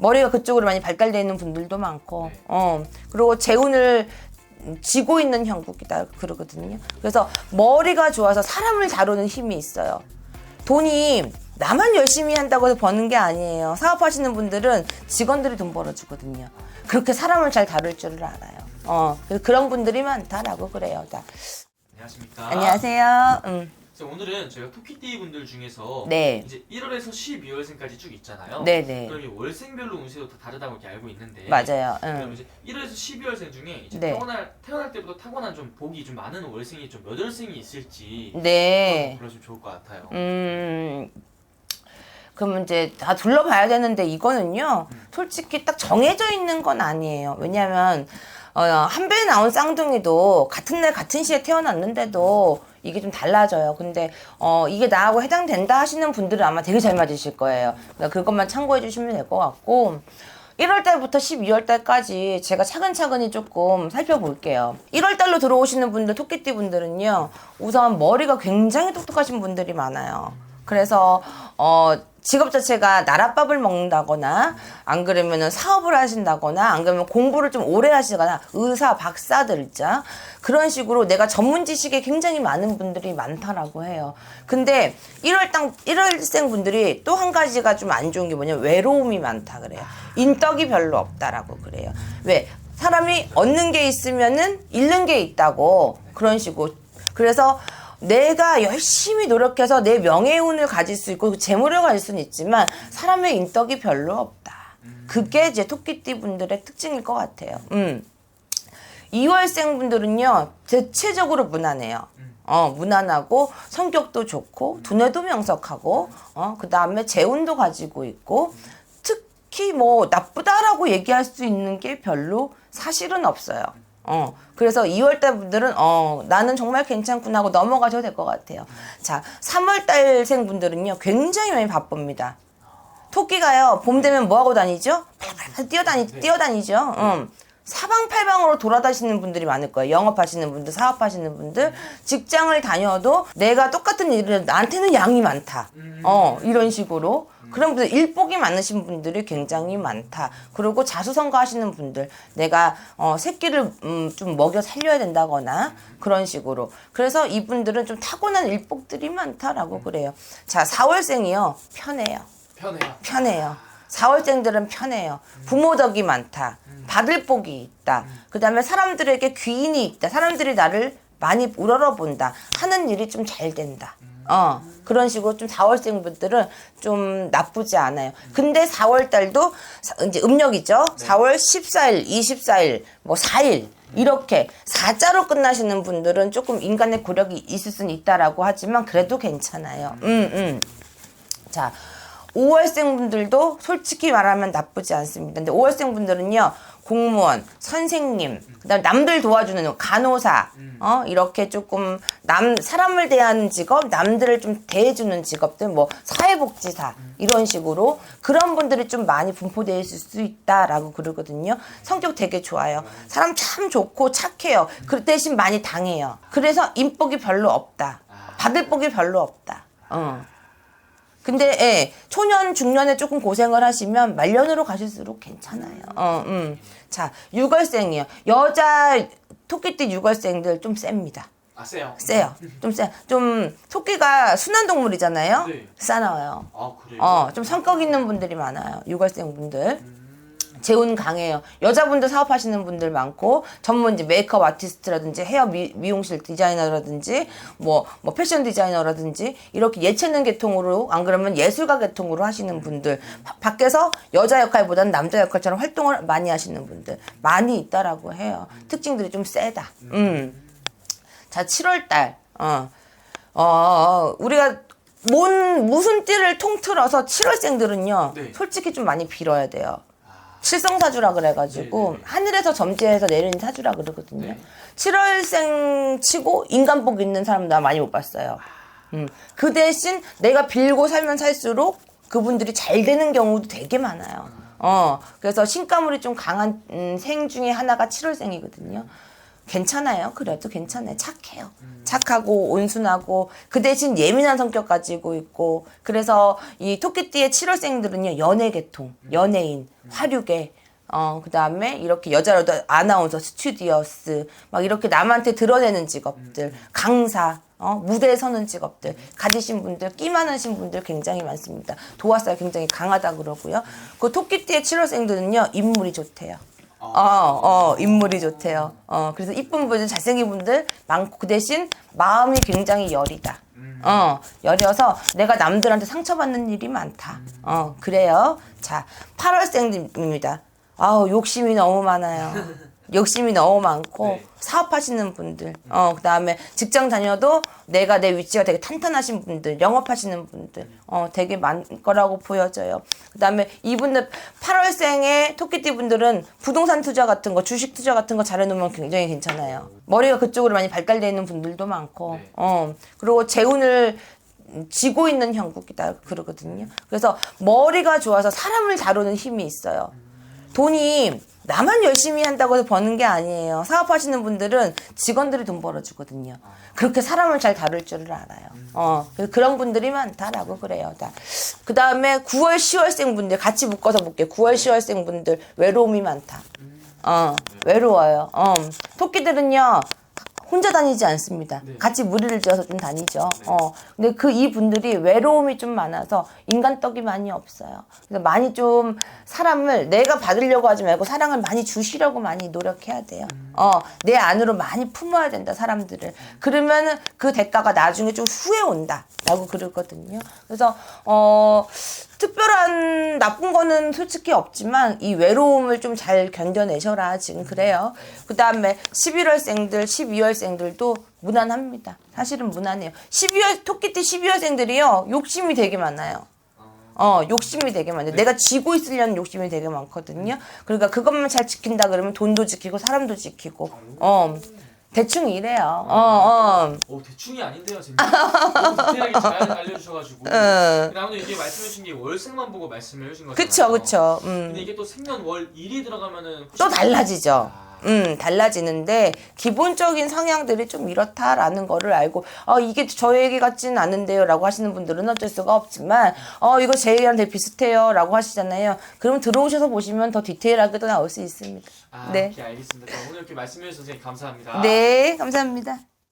머리가 그쪽으로 많이 발달되어 있는 분들도 많고, 네. 어, 그리고 재운을 지고 있는 형국이다 그러거든요. 그래서 머리가 좋아서 사람을 다루는 힘이 있어요. 돈이 나만 열심히 한다고 해서 버는 게 아니에요. 사업하시는 분들은 직원들이 돈 벌어주거든요. 그렇게 사람을 잘 다룰 줄을 알아요. 어, 그런 분들이 많다라고 그래요. 자, 안녕하십니까. 안녕하세요. 음. 그래서 오늘은 저희가 토끼띠 분들 중에서 네. 이제 1월에서 12월생까지 쭉 있잖아요. 네 네. 그럼 이 월생별로 운세도 다 다르다고 이렇게 알고 있는데 맞아요. 그럼 음. 이제 1월에서 12월생 중에 이제 네. 태어날 태어날 때부터 타고난 좀 복이 좀 많은 월생이 좀 몇 월생이 있을지 네. 그러시면 좋을 것 같아요. 음. 그러면 이제 다 둘러봐야 되는데 이거는요, 솔직히 딱 정해져 있는 건 아니에요. 왜냐면, 어, 한 배에 나온 쌍둥이도 같은 날 같은 시에 태어났는데도 이게 좀 달라져요. 근데, 어, 이게 나하고 해당된다 하시는 분들은 아마 되게 잘 맞으실 거예요. 그러니까 그것만 참고해 주시면 될 것 같고, 1월 달부터 12월 달까지 제가 차근차근히 조금 살펴볼게요. 1월 달로 들어오시는 분들, 토끼띠 분들은요, 우선 머리가 굉장히 똑똑하신 분들이 많아요. 그래서, 어, 직업 자체가 나랏밥을 먹는다거나, 안 그러면은 사업을 하신다거나, 안 그러면 공부를 좀 오래 하시거나, 의사, 박사들자, 그런 식으로 내가 전문 지식에 굉장히 많은 분들이 많다라고 해요. 근데 1월 땅, 1월생 분들이 또 한 가지가 좀 안 좋은 게 뭐냐면 외로움이 많다 그래요. 인덕이 별로 없다라고 그래요. 왜? 사람이 얻는 게 있으면은 잃는 게 있다고 그런 식으로. 그래서 내가 열심히 노력해서 내 명예운을 가질 수 있고 재물을 가질 수는 있지만 사람의 인덕이 별로 없다. 그게 이제 토끼띠 분들의 특징일 것 같아요. 음. 2월생 분들은요, 대체적으로 무난해요. 어, 무난하고, 성격도 좋고, 두뇌도 명석하고, 어, 그 다음에 재운도 가지고 있고, 특히 뭐, 나쁘다라고 얘기할 수 있는 게 별로 사실은 없어요. 어, 그래서 2월달 분들은, 어, 나는 정말 괜찮구나 하고 넘어가셔도 될 것 같아요. 자, 3월달생 분들은요, 굉장히 많이 바쁩니다. 토끼가요, 봄 되면 뭐 하고 다니죠? 팔팔팔 뛰어다니, 뛰어다니죠. 음. 사방팔방으로 돌아다니시는 분들이 많을 거예요. 영업하시는 분들, 사업하시는 분들, 직장을 다녀도 내가 똑같은 일을 나한테는 양이 많다. 어, 이런 식으로. 그런 분들, 일복이 많으신 분들이 굉장히 많다. 그리고 자수성가 하시는 분들, 내가, 어, 새끼를, 음, 좀 먹여 살려야 된다거나, 그런 식으로. 그래서 이분들은 좀 타고난 일복들이 많다라고 그래요. 자, 4월생이요. 편해요. 편해요. 편해요. 4월생들은 편해요. 부모 덕이 많다. 받을 복이 있다. 그 다음에 사람들에게 귀인이 있다. 사람들이 나를 많이 우러러본다. 하는 일이 좀 잘 된다. 어, 그런 식으로 좀 4월생 분들은 좀 나쁘지 않아요. 근데 4월 달도 이제 음력이죠. 4월 14일, 24일, 뭐 4일. 이렇게 사자로 끝나시는 분들은 조금 인간의 고력이 있을 수는 있다라고 하지만 그래도 괜찮아요. 음, 음. 자, 5월생 분들도 솔직히 말하면 나쁘지 않습니다. 근데 5월생 분들은요, 공무원, 선생님, 그다음 남들 도와주는 간호사, 어 이렇게 조금 남 사람을 대하는 직업, 남들을 좀 대해주는 직업들, 뭐 사회복지사 이런 식으로 그런 분들이 좀 많이 분포되어 있을 수 있다라고 그러거든요. 성격 되게 좋아요. 사람 참 좋고 착해요. 그 대신 많이 당해요. 그래서 인복이 별로 없다. 받을 복이 별로 없다. 어. 근데 예, 초년 중년에 조금 고생을 하시면 말년으로 가실수록 괜찮아요. 어, 음. 자, 육월생이요. 여자 토끼띠 육월생들 좀 셉니다. 아 세요. 세요. 좀 세. 좀 토끼가 순한 동물이잖아요. 네. 싸나워요. 아 그래요. 어, 좀 성격 있는 분들이 많아요. 육월생 분들. 재운 강해요. 여자분들 사업하시는 분들 많고 전문 이제 메이크업 아티스트라든지 헤어 미, 미용실 디자이너라든지 뭐, 뭐 패션 디자이너라든지 이렇게 예체능 계통으로 안 그러면 예술가 계통으로 하시는 분들 바- 밖에서 여자 역할보다는 남자 역할처럼 활동을 많이 하시는 분들 많이 있다라고 해요. 특징들이 좀 세다. 음. 자, 7월 달. 어. 어, 우리가 뭔 무슨 띠를 통틀어서 7월생들은요. 네. 솔직히 좀 많이 빌어야 돼요. 칠성사주라 그래가지고 네, 네. 하늘에서 점지해서 내리는 사주라 그러거든요. 네. 7월생 치고 인간복 있는 사람 나 많이 못 봤어요. 음. 그 대신 내가 빌고 살면 살수록 그분들이 잘 되는 경우도 되게 많아요. 어, 그래서 신가물이 좀 강한 음, 생 중에 하나가 7월생이거든요. 괜찮아요. 그래도 괜찮아요. 착해요. 착하고 온순하고 그 대신 예민한 성격 가지고 있고 그래서 이 토끼띠의 7월생들은요 연예 계통, 연예인, 화류계 어, 그 다음에 이렇게 여자로도 아나운서, 스튜디오스, 막 이렇게 남한테 드러내는 직업들, 강사, 어, 무대에 서는 직업들, 가지신 분들, 끼 많으신 분들 굉장히 많습니다. 도화살 굉장히 강하다 그러고요. 그 토끼띠의 7월생들은요, 인물이 좋대요. 어, 어, 인물이 좋대요. 어, 그래서 이쁜 분들, 잘생긴 분들 많고, 그 대신 마음이 굉장히 여리다. 어, 여려서 내가 남들한테 상처받는 일이 많다. 어, 그래요. 자, 8월생입니다. 아우, 욕심이 너무 많아요. 욕심이 너무 많고, 네. 사업하시는 분들, 어, 그 다음에 직장 다녀도 내가 내 위치가 되게 탄탄하신 분들, 영업하시는 분들, 어, 되게 많을 거라고 보여져요. 그 다음에 이분들, 8월생의 토끼띠 분들은 부동산 투자 같은 거, 주식 투자 같은 거 잘해놓으면 굉장히 괜찮아요. 머리가 그쪽으로 많이 발달되어 있는 분들도 많고, 네. 어, 그리고 재운을 지고 있는 형국이다 그러거든요. 그래서 머리가 좋아서 사람을 다루는 힘이 있어요. 돈이 나만 열심히 한다고 해서 버는 게 아니에요. 사업하시는 분들은 직원들이 돈 벌어주거든요. 그렇게 사람을 잘 다룰 줄을 알아요. 어, 그런 분들이 많다라고 그래요. 그 다음에 9월, 10월생 분들 같이 묶어서 볼게요. 9월, 10월생 분들 외로움이 많다. 어, 외로워요. 어, 토끼들은요. 혼자 다니지 않습니다. 네. 같이 무리를 지어서 좀 다니죠. 어. 근데 그 이 분들이 외로움이 좀 많아서 인간떡이 많이 없어요. 그래서 많이 좀 사람을 내가 받으려고 하지 말고 사랑을 많이 주시려고 많이 노력해야 돼요. 어. 내 안으로 많이 품어야 된다, 사람들을. 그러면은 그 대가가 나중에 좀 후에 온다. 라고 그러거든요. 그래서, 어, 특별한 나쁜 거는 솔직히 없지만 이 외로움을 좀 잘 견뎌내셔라 지금 그래요. 그 다음에 11월생들, 12월생들도 무난합니다. 사실은 무난해요. 12월 토끼띠 12월생들이요 욕심이 되게 많아요. 어 욕심이 되게 많아요. 내가 쥐고 있으려는 욕심이 되게 많거든요. 그러니까 그것만 잘 지킨다 그러면 돈도 지키고 사람도 지키고 어 대충 이래요. 어 어. 오 대충이 아닌데요, 선생님. 너무 디테일하게 잘 알려주셔가지고. 근데 아무래도 이게 말씀해주신 게 월생만 보고 말씀을 해주신 거잖아요. 그쵸 그쵸. 음. 근데 이게 또 생년 월 일이 들어가면은 또 달라지죠. 아. 음, 달라지는데 기본적인 성향들이 좀 이렇다라는 거를 알고 어 이게 저 얘기 같지는 않은데요 라고 하시는 분들은 어쩔 수가 없지만 어 이거 제 얘기랑 되게 비슷해요 라고 하시잖아요. 그럼 들어오셔서 보시면 더 디테일하게도 나올 수 있습니다. 아, 네. 오케이 알겠습니다. 자, 오늘 이렇게 말씀해 주셔서 감사합니다. 네, 감사합니다.